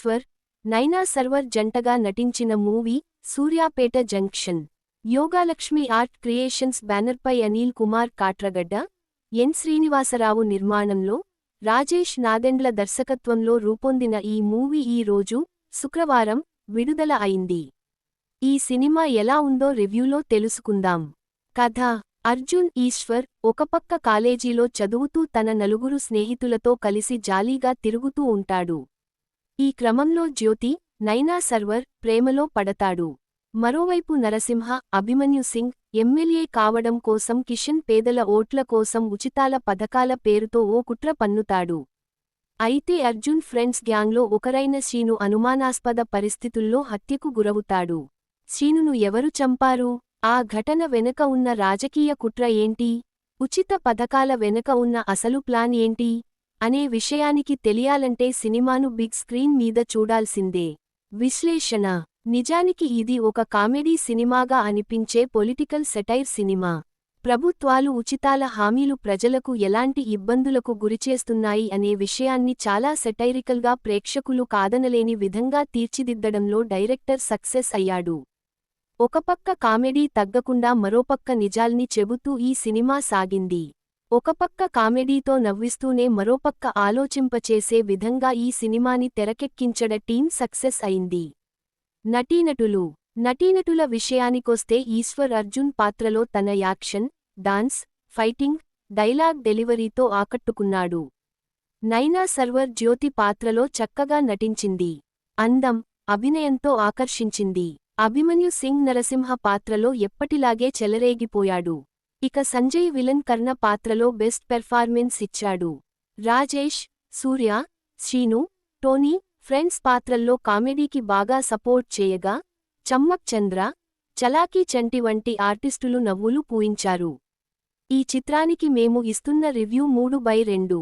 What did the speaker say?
ఈశ్వర్ నైనా సర్వర్ జంటగా నటించిన movie Suryapet junction. Yogalakshmi art creations బ్యానర్పై అనిల్ కుమార్ కాట్రగడ్డ ఎన్ శ్రీనివాసరావు నిర్మాణంలో రాజేష్ నాదెండ్ల దర్శకత్వంలో రూపొందిన ఈ మూవీ ఈ రోజు శుక్రవారం విడుదల అయింది. ఈ సినిమా ఎలా ఉందో రివ్యూలో తెలుసుకుందాం. కథ అర్జున్ ఈశ్వర్ ఒకపక్క కాలేజీలో చదువుతూ తన నలుగురు స్నేహితులతో కలిసి జాలీగా తిరుగుతూ ఉంటాడు. ఈ క్రమంలో జ్యోతి నైనా సర్వర్ ప్రేమలో పడతాడు. మరోవైపు నరసింహ అభిమన్యు సింగ్ ఎమ్మెల్యే కావడం కోసం కిషన్ పేదల ఓట్ల కోసం ఉచితాల పథకాల పేరుతో ఓ కుట్ర పన్నుతాడు. అయితే అర్జున్ ఫ్రెండ్స్ గ్యాంగ్లో ఒకరైన శ్రీను అనుమానాస్పద పరిస్థితుల్లో హత్యకు గురవుతాడు. శ్రీనును ఎవరు చంపారు? ఆ ఘటన వెనుక ఉన్న రాజకీయ కుట్ర ఏంటి? ఉచిత పథకాల వెనుక ఉన్న అసలు ప్లాన్ ఏంటి? అనే విషయానికి తెలియాలంటే సినిమాను బిగ్ స్క్రీన్ మీద చూడాల్సిందే. విశ్లేషణ. నిజానికి ఇది ఒక కామెడీ సినిమాగా అనిపించే పొలిటికల్ సెటైర్ సినిమా. ప్రభుత్వాలు ఉచితాల హామీలు ప్రజలకు ఎలాంటి ఇబ్బందులకు గురిచేస్తున్నాయి అనే విషయాన్ని చాలా సెటైరికల్గా ప్రేక్షకులు కాదనలేని విధంగా తీర్చిదిద్దడంలో డైరెక్టర్ సక్సెస్ అయ్యాడు. ఒకపక్క కామెడీ తగ్గకుండా మరోపక్క నిజాల్ని చెబుతూ ఈ సినిమా సాగింది. ఒకపక్క కామెడీతో నవ్విస్తూనే మరోపక్క ఆలోచింపచేసే విధంగా ఈ సినిమాని తెరకెక్కించడ టీం సక్సెస్ అయింది. నటీనటులు. నటీనటుల విషయానికొస్తే ఈశ్వర్ అర్జున్ పాత్రలో తన యాక్షన్ డాన్స్ ఫైటింగ్ డైలాగ్ డెలివరీతో ఆకట్టుకున్నాడు. నైనా సర్వర్ జ్యోతి పాత్రలో చక్కగా నటించింది. అందం అభినయంతో ఆకర్షించింది. అభిమన్యు సింగ్ నరసింహ పాత్రలో ఎప్పటిలాగే చెలరేగిపోయాడు. ఇక సంజయ్ విలన్ కర్ణ పాత్రలో బెస్ట్ పెర్ఫార్మెన్స్ ఇచ్చాడు. రాజేష్ సూర్య శ్రీను టోనీ ఫ్రెండ్స్ పాత్రల్లో కామెడీకి బాగా సపోర్ట్ చేయగా చమ్మక్ చంద్ర చలాకీ చంటి వంటి ఆర్టిస్టులు నవ్వులు పూయించారు. ఈ చిత్రానికి మేము ఇస్తున్న రివ్యూ మూడు బై రెండు.